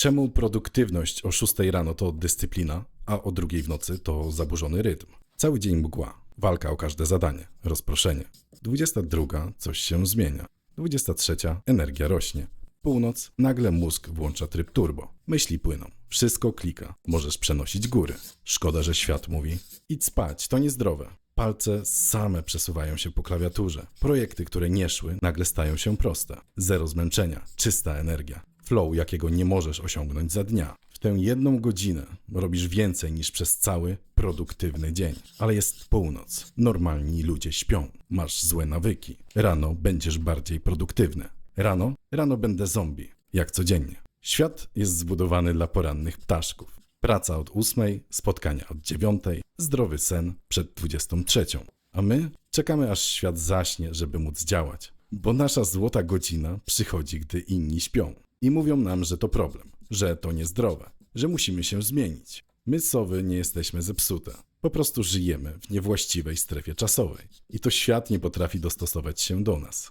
Czemu produktywność o 6 rano to dyscyplina, a o 2 w nocy to zaburzony rytm? Cały dzień mgła, walka o każde zadanie, rozproszenie. 22 coś się zmienia. 23 energia rośnie. Północ, nagle mózg włącza tryb turbo. Myśli płyną, wszystko klika, możesz przenosić góry. Szkoda, że świat mówi: idź spać, to niezdrowe. Palce same przesuwają się po klawiaturze. Projekty, które nie szły, nagle stają się proste. Zero zmęczenia, czysta energia. Flow, jakiego nie możesz osiągnąć za dnia. W tę jedną godzinę robisz więcej niż przez cały produktywny dzień. Ale jest północ. Normalni ludzie śpią. Masz złe nawyki. Rano będziesz bardziej produktywny. Rano? Rano będę zombie. Jak codziennie. Świat jest zbudowany dla porannych ptaszków. Praca od ósmej, spotkania od dziewiątej, zdrowy sen przed 23. A my czekamy aż świat zaśnie, żeby móc działać. Bo nasza złota godzina przychodzi, gdy inni śpią. I mówią nam, że to problem, że to niezdrowe, że musimy się zmienić. My, sowy, nie jesteśmy zepsute. Po prostu żyjemy w niewłaściwej strefie czasowej. I to świat nie potrafi dostosować się do nas.